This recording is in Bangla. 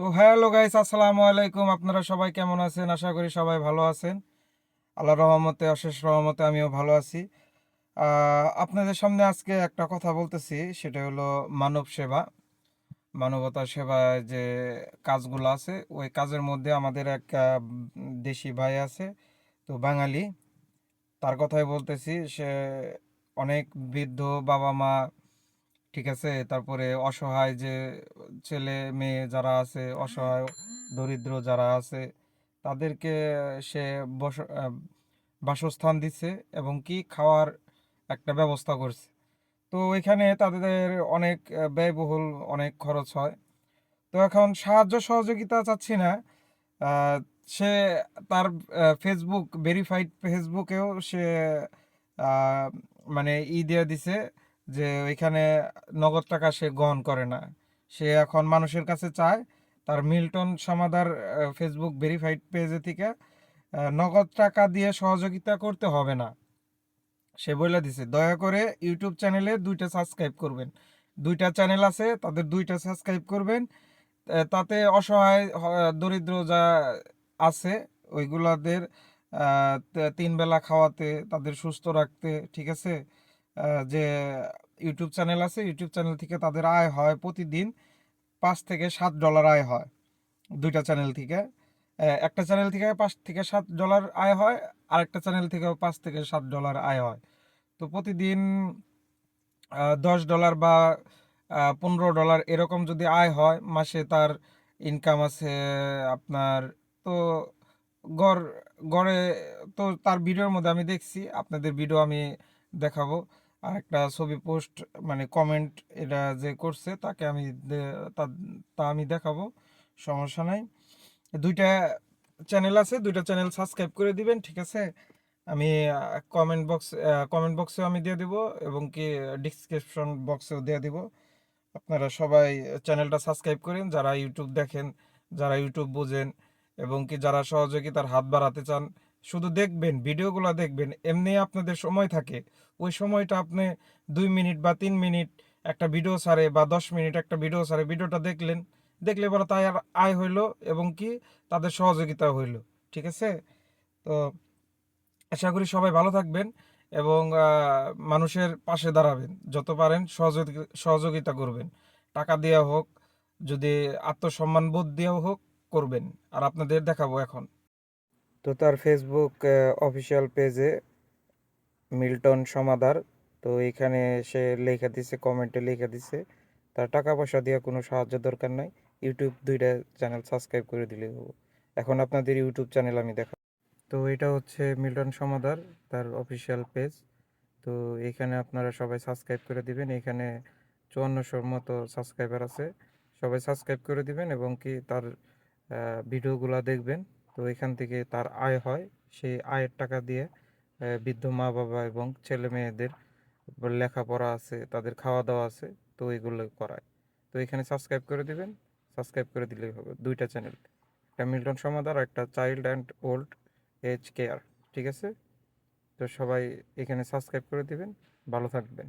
তো হ্যালো গাইস, আসসালামু আলাইকুম। আপনারা সবাই কেমন আছেন? আশা করি সবাই ভালো আছেন। আল্লাহ রহমতে, অশেষ রহমতে আমিও ভালো আছি। আপনাদের সামনে আজকে একটা কথা বলতেছি, সেটা হলো মানব সেবা। মানবতা সেবায় যে কাজগুলো আছে, ওই কাজের মধ্যে আমাদের এক দেশি ভাই আছে, তো বাঙালি। তার কথাই বলতেছি, সে অনেক বৃদ্ধ বাবা মা ঠিক আছে? তারপরে অসহায় যে ছেলে মেয়ে যারা আছে অসহায় দরিদ্র যারা আছে তাদেরকে সে বস বাসস্থান দিচ্ছে এবং কি খাওয়ার একটা ব্যবস্থা করছে। তো ওইখানে তাদের অনেক ব্যয়বহুল অনেক খরচ হয়। তো এখন সাহায্য সহযোগিতা চাচ্ছি না। সে তার ফেসবুক ভেরিফাইড ফেসবুকেও সে মানে ই দিয়ে দিছে। যে ওইখানে নগদ টাকা সে গ্রহণ করে না। সে এখন মানুষের কাছে চায় তার মিল্টন সমাদার ফেসবুক ভেরিফাইড পেজে থেকে নগদ টাকা দিয়ে সহযোগিতা করতে হবে না। সে বলে দিছে, দয়া করে ইউটিউব চ্যানেলে দুইটা সাবস্ক্রাইব করবেন। দুইটা চ্যানেল আছে, তাদের দুইটা সাবস্ক্রাইব করবেন। তাতে অসহায় দরিদ্র যা আছে, ওইগুলাদের তিন বেলা খাওয়াতে, তাদের সুস্থ রাখতে, ঠিক আছে? যে ইউটিউব চ্যানেল আছে, ইউটিউব চ্যানেল থেকে তাদের আয় হয় প্রতিদিন পাঁচ থেকে সাত ডলার আয় হয় দুইটা চ্যানেল থেকে। একটা চ্যানেল থেকে পাঁচ থেকে সাত ডলার আয় হয়, আরেকটা চ্যানেল থেকে পাঁচ থেকে সাত ডলার আয় হয়। তো প্রতিদিন দশ ডলার বা পনেরো ডলার এরকম যদি আয় হয়, মাসে তার ইনকাম আছে আপনার, তো গড়, গড়ে, তো তার ভিডিওর মধ্যে আমি দেখছি, আপনাদের ভিডিও আমি দেখাবো। আর একটা ছবি পোস্ট মানে কমেন্ট এটা যে করছে, তাকে আমি তা আমি দেখাবো, সমস্যা নাই। দুইটা চ্যানেল আছে, দুইটা চ্যানেল সাবস্ক্রাইব করে দিবেন, ঠিক আছে? আমি কমেন্ট বক্স কমেন্ট বক্সেও আমি দিয়ে দিব, এবং কি ডিসক্রিপশন বক্সেও দিয়ে দিব। আপনারা সবাই চ্যানেলটা সাবস্ক্রাইব করেন, যারা ইউটিউব দেখেন, যারা ইউটিউব বোঝেন, এবং কি যারা সহযোগিতার হাত বাড়াতে চান শুধু দেখবেন, ভিডিওগুলো দেখবেন, এমনি আপনাদের সময় থাকে। ওই সময়টা আপনি দুই মিনিট বা তিন মিনিট একটা ভিডিও সারে বা দশ মিনিট একটা ভিডিও সারে ভিডিওটা দেখলেন। দেখলে এবার তাই আর আয় হইল এবং কি তাদের সহযোগিতা হইল, ঠিক আছে? তো আশা করি সবাই ভালো থাকবেন এবং মানুষের পাশে দাঁড়াবেন। যত পারেন সহযোগি- সহযোগিতা করবেন। টাকা দেওয়া হোক, যদি আত্মসম্মান বোধ দিয়েও হোক, করবেন। আর আপনাদের দেখাবো এখন। তো তার ফেসবুক অফিসিয়াল পেজে মিল্টন সমাদার, তো এখানে সে লেখা দিছে কমেন্টে লেখা দিছে, তার টাকা পয়সা দিয়ে কোনো সাহায্য দরকার নাই ইউটিউব দুইটা চ্যানেল সাবস্ক্রাইব করে দিলে হব। এখন আপনাদের ইউটিউব চ্যানেল আমি দেখা তো এটা হচ্ছে মিল্টন সমাদার, তার অফিসিয়াল পেজ তো এখানে আপনারা সবাই সাবস্ক্রাইব করে দিবেন, এখানে চুয়ান্নশোর মতো সাবস্ক্রাইবার আছে, সবাই সাবস্ক্রাইব করে দিবেন এবং কি তার ভিডিওগুলো দেখবেন। তো এখান থেকে তার আয় হয়। সেই আয়ের টাকা দিয়ে বৃদ্ধ মা বাবা এবং ছেলে মেয়েদের লেখাপড়া আছে, তাদের খাওয়া দাওয়া আছে, তো এগুলো করায়। তো এখানে সাবস্ক্রাইব করে দিবেন। সাবস্ক্রাইব করে দিলেই হবে দুইটা চ্যানেল একটা মিল্টন সমাদার আর একটা child and old age care ঠিক আছে? তো সবাই এখানে সাবস্ক্রাইব করে দিবেন। ভালো থাকবেন।